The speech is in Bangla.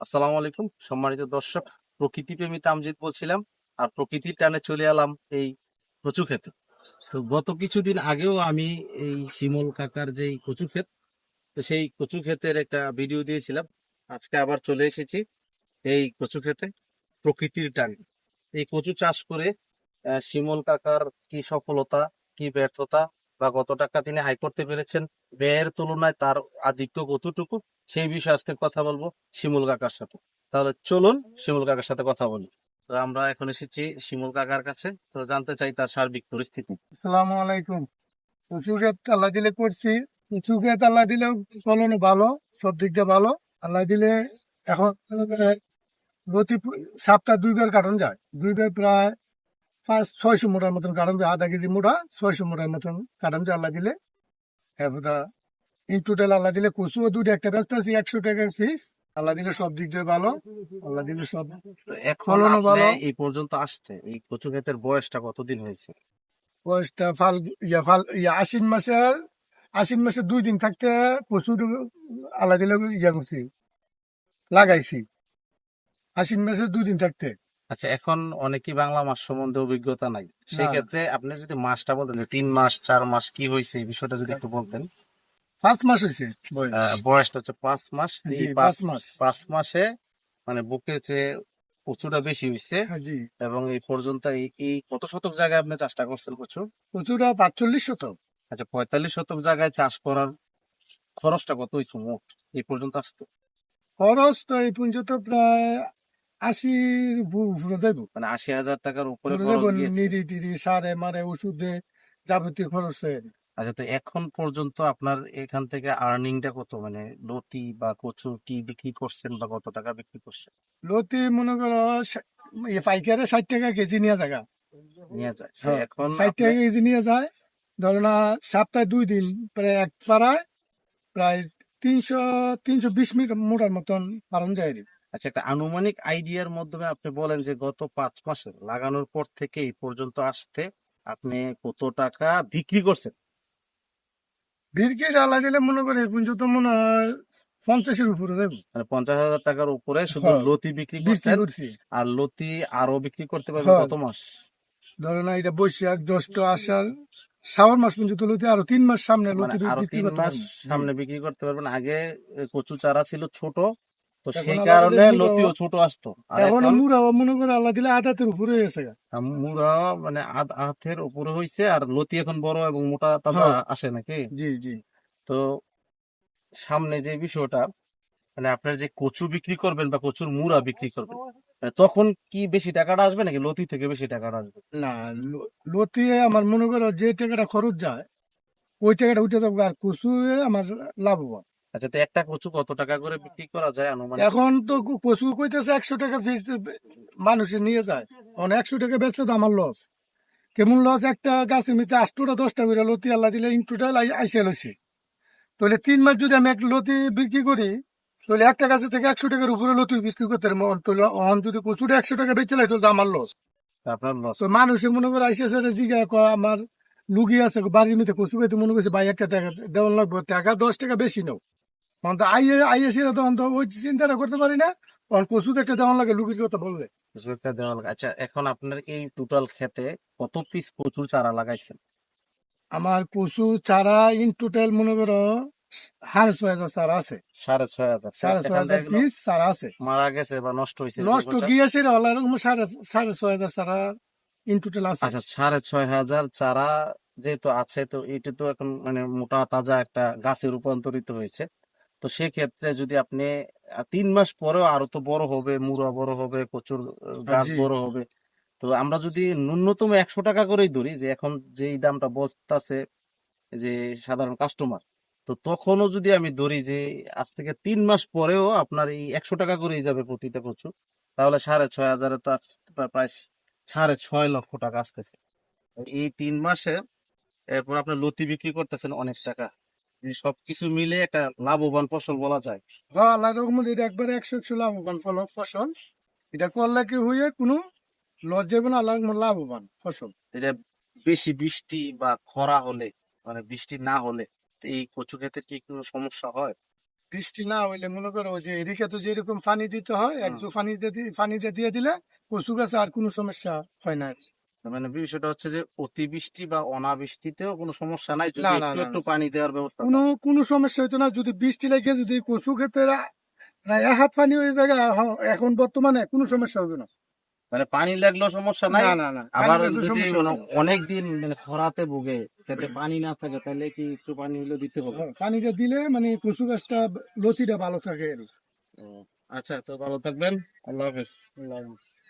আসসালামু আলাইকুম। সম্মানিত দর্শক প্রকৃতি প্রেমী তামজিদ বলছিলাম, আর প্রকৃতির টানে চলে এলাম এই কচু খেতে তো গত কিছুদিন আগেও আমি এই শিমল কাকার যেই কচু ক্ষেত, তো সেই কচু ক্ষেতের একটা ভিডিও দিয়েছিলাম। আজকে আবার চলে এসেছি এই কচু ক্ষেতে, প্রকৃতির টানে। এই কচু চাষ করে শিমল কাকার কি সফলতা, কি ব্যর্থতা বা কত টাকা তিনি আয় করতে পেরেছেন, ব্যয়ের তুলনায় তার আধিক্য কতটুকু সেই বিষয়ে আজকে কথা বলব শিমুল কাকার সাথে। তাহলে চলুন শিমুল কাকার সাথে কথা বলি। তো আমরা এখন এসেছি শিমুল কাকার কাছে। তো জানতে চাই তার সার্বিক পরিস্থিতি। আসসালামু আলাইকুম। ক্ষেত আল্লাহ দিলে করছি ক্ষেত আল্লাহ দিলে ফলন ভালো, সব দিক দিয়ে ভালো। আল্লাহ দিলে এখন প্রতি সপ্তাহ দুইবার কাটন যায়। দুইবার প্রায় পাঁচ, ছয়শো মোটার মতন কাটন যায়। আধা কেজি মোটা ছয়শো মোটার মতন কাটন যায় আল্লাহ দিলে। এবার ইন টোটাল আল্লাহ দিলে দুটো একটা ব্যস্ত আছি একশো টাকা ফিস আল্লাহ দিলে সব দিক দিয়ে ভালো। আল্লাহ দিলে সব এখন ভালো। এই পর্যন্ত আসছে। এই কচু ক্ষেতের বয়সটা কতদিন হয়েছে? বয়সটা ফাল ইয়া ফাল ইয়া আশ্বিন মাসের আশ্বিন মাসের দুই দিন থাকতে প্রচুর আলাদা দিলে ইয়া করছি। লাগাইছি। আশ্বিন মাসের দুই দিন থাকতে। আচ্ছা এখন অনেকেই বাংলা মাস সম্বন্ধে অভিজ্ঞতা নাই। সেই ক্ষেত্রে আপনি যদি মাসটা বলতেন যে তিন মাস চার মাস কি হয়েছে এই বিষয়টা যদি একটু বলতেন। পাঁচ মাস হয়েছে বয়সটা হচ্ছে পাঁচ মাস। পাঁচ মাস। পাঁচ মাসে মানে বুকের বেশি হয়েছে হ্যাঁ, এবং এই পর্যন্ত এই কত শতক জায়গায় আপনি চাষটা করছেন কচু পাঁচচল্লিশ শতক। আচ্ছা পঁয়তাল্লিশ শতক জায়গায় চাষ করার খরচটা কত হয়েছে মোট? এই পর্যন্ত আসতো। খরচ তো এই পর্যন্ত প্রায় আশি যাইব মানে আশি হাজার টাকার উপরে নিরি টিরি সারে মারে ওষুধে যাবতীয় খরচ। আচ্ছা তো এখন পর্যন্ত আপনার এখান থেকে আর্নিংটা কত? মানে লতি বা কচু কি বিক্রি করছেন বা কত টাকা বিক্রি করছেন? লতি মনে করো পাইকারে ষাট টাকা কেজি নিয়ে জায়গা নিয়ে যায়। হ্যাঁ, এখন ষাট টাকা কেজি নিয়ে যায়। ধরো না সপ্তাহে দুই দিন প্রায় এক পাড়ায় প্রায় তিনশো তিনশো বিশ মিটার মোটার মতন পালন যায় আচ্ছা একটা আনুমানিক আইডিয়ার মাধ্যমে আপনি বলেন যে গত পাঁচ মাসে লাগানোর পর থেকে এই পর্যন্ত আসতে আপনি কত টাকা বিক্রি করছেন? বিরকি ডালা দিলে মনে করে মনে হয় পঞ্চাশের উপরে যাব মানে পঞ্চাশ হাজার টাকার উপরে শুধু হ্যাঁ, লতি বিক্রি করছি। আর লতি আরও বিক্রি করতে পারবেন হ্যাঁ। কত মাস? ধরো না এটা বৈশাখ জ্যৈষ্ঠ আষাঢ় শ্রাবণ মাস পর্যন্ত লতি আরও তিন মাস সামনে মানে লতি আরও বিক্রি তিন করতে মাস সামনে বিক্রি করতে পারবেন। আগে কচু চারা ছিল ছোট তো সেই কারণে লতিও ছোট আসতো। এখন মুড়াও মনে করে আল্লাহ দিলে আদাতের উপরে হয়েছে মুড়া মানে উপরে হইছে আর লতি এখন বড় এবং মোটা তাজা হ্যাঁ। আসে নাকি? জি জি। তো সামনে যে বিষয়টা মানে আপনার যে কচু বিক্রি করবেন বা কচুর মুড়া বিক্রি করবেন মানে তখন কি বেশি টাকাটা আসবে নাকি লতি থেকে বেশি টাকাটা আসবে? না লতি আমার মনে করো যে টাকাটা খরচ যায় ওই টাকাটা উঠে যাব আর কচু আমার লাভবান। আচ্ছা তো একটা কচু কত টাকা করে বিক্রি করা যায় এখন তো কচু কইতেছে একশো টাকা ফিস মানুষে নিয়ে যায়। এখন একশো টাকা বেচলে তো আমার লস কেমন লস একটা গাছের মধ্যে আটটা দশটা করে লতি আল্লাহ দিলে ইন টোটাল আইসে লইছে। তাহলে তিন মাস যদি আমি এক লতি বিক্রি করি তাহলে একটা গাছে থেকে একশো টাকার উপরে লতি বিক্রি করতে তাহলে অন যদি কচুটা একশো টাকা বেচে লাই তাহলে তো আমার লস আপনার লস তো মানুষে মনে করে আইসে সেটা কয় আমার লুগি আছে বাড়ির মধ্যে কচু খাইতে মনে করছে ভাই একটা টাকা দেওয়ান লাগবে টাকা দশ টাকা বেশি নাও। অন্ত তো ওই চিন্তাটা করতে পারি না। অন কচু তো একটা দেওয়ান লাগে লুকির কথা কিছু একটা দেওয়া লাগে। আচ্ছা এখন আপনার এই টোটাল খেতে কত পিস কচুর চারা লাগাইছেন? আমার কচু চারা ইন টোটাল মনে করো সাড়ে ছয় হাজার চারা আছে। সাড়ে ছয় হাজার। সাড়ে ছয় হাজার পিস চারা আছে। মারা গেছে বা নষ্ট হয়েছে? নষ্ট? গিয়েছে হলো এরকম সাড়ে সাড়ে ছয় হাজার চারা ইন টোটাল আছে। আচ্ছা সাড়ে ছয় হাজার চারা যেহেতু আছে তো এটা তো এখন মানে মোটা তাজা একটা গাছে রূপান্তরিত হয়েছে। তো সেক্ষেত্রে যদি আপনি তিন মাস পরেও আরও তো বড় হবে মুড়া বড় হবে প্রচুর গাছ বড় হবে। তো আমরা যদি ন্যূনতম একশো টাকা করেই ধরি যে এখন যেই দামটা বসতাছে যে সাধারণ কাস্টমার তো তখনও যদি আমি ধরি যে আজ থেকে তিন মাস পরেও আপনার এই একশো টাকা করেই যাবে প্রতিটা কচু তাহলে সাড়ে ছয় হাজারে তো প্রায়- সাড়ে ছয় লক্ষ টাকা আসতেছে। এই তিন মাসে এরপর আপনার লতি বিক্রি করতেছেন অনেক টাকা। সবকিছু মিলে একটা লাভবান ফসল বলা যায়। হ্যাঁ আল্লাহ রকম এটা একবারে একশো একশো লাভবান ফল ফসল। এটা করলে কি হয়ে কোনো লস যাবে না আল্লাহ লাভবান ফসল। এটা বেশি বৃষ্টি বা খরা হলে মানে বৃষ্টি না হলে এই কচু ক্ষেতের কি কোনো সমস্যা হয়? বৃষ্টি না হইলে মনে করো যে এদিকে তো যেরকম পানি দিতে হয় এক হুম। পানি দিয়ে দিয়ে দিলে কচু গাছে আর কোনো সমস্যা হয় না। মানে বিষয়টা হচ্ছে যে অতিবৃষ্টি বা অনাবৃষ্টিতেও কোনো সমস্যা নাই যদি একটু একটু পানি দেওয়ার ব্যবস্থা কোনো কোনো সমস্যা হইতো না। যদি বৃষ্টি লেগে যদি কচু ক্ষেতে হাত পানি হয়ে যায় এখন- বর্তমানে কোনো সমস্যা হবে না। মানে পানি লাগলেও সমস্যা নাই। না না না আবার যদি সমস্যা হবে না। অনেক দিন মানে খরাতে ভুগে যাতে পানি না থাকে তাহলে কি একটু পানি হলে দিতে হবে? হ্যাঁ, পানিটা দিলে মানে কচু গাছটা লতিটা ভালো থাকে আচ্ছা তো ভালো থাকবেন। আল্লাহ হাফেজ।